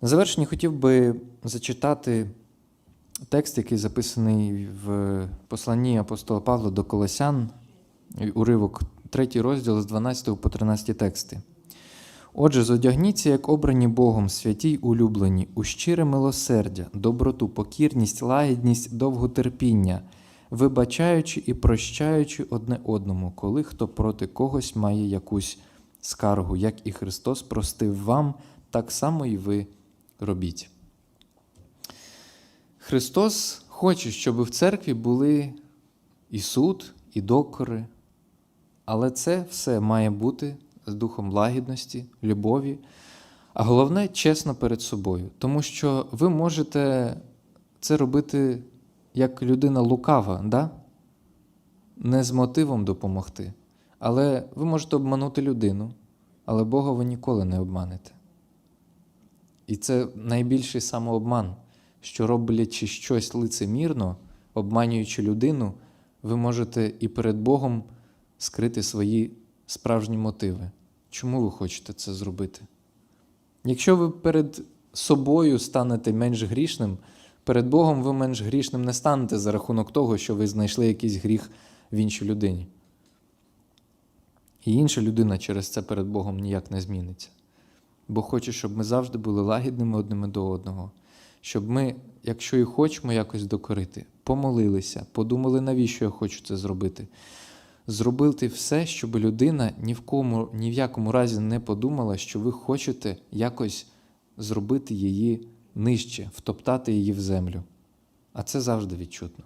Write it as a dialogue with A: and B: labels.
A: На завершення хотів би зачитати текст, який записаний в посланні апостола Павла до Колосян, уривок 3 розділ з 12 по 13 тексти. Отже, зодягніться, як обрані Богом, святі й улюблені, у щире милосердя, доброту, покірність, лагідність, довготерпіння, вибачаючи і прощаючи одне одному, коли хто проти когось має якусь скаргу, як і Христос простив вам, так само і ви робіть. Христос хоче, щоб в церкві були і суд, і докори, але це все має бути з духом лагідності, любові, а головне чесно перед собою. Тому що ви можете це робити як людина лукава, да? не з мотивом допомогти. Але ви можете обманути людину, але Бога ви ніколи не обманете. І це найбільший самообман, що роблячи щось лицемірно, обманюючи людину, ви можете і перед Богом скрити свої справжні мотиви. Чому ви хочете це зробити? Якщо ви перед собою станете менш грішним, перед Богом ви менш грішним не станете за рахунок того, що ви знайшли якийсь гріх в іншій людині. І інша людина через це перед Богом ніяк не зміниться. Бо хоче, щоб ми завжди були лагідними одними до одного, щоб ми, якщо і хочемо якось докорити, помолилися, подумали, навіщо я хочу це зробити. Зробити все, щоб людина ні в кому, ні в якому разі не подумала, що ви хочете якось зробити її нижче, втоптати її в землю. А це завжди відчутно.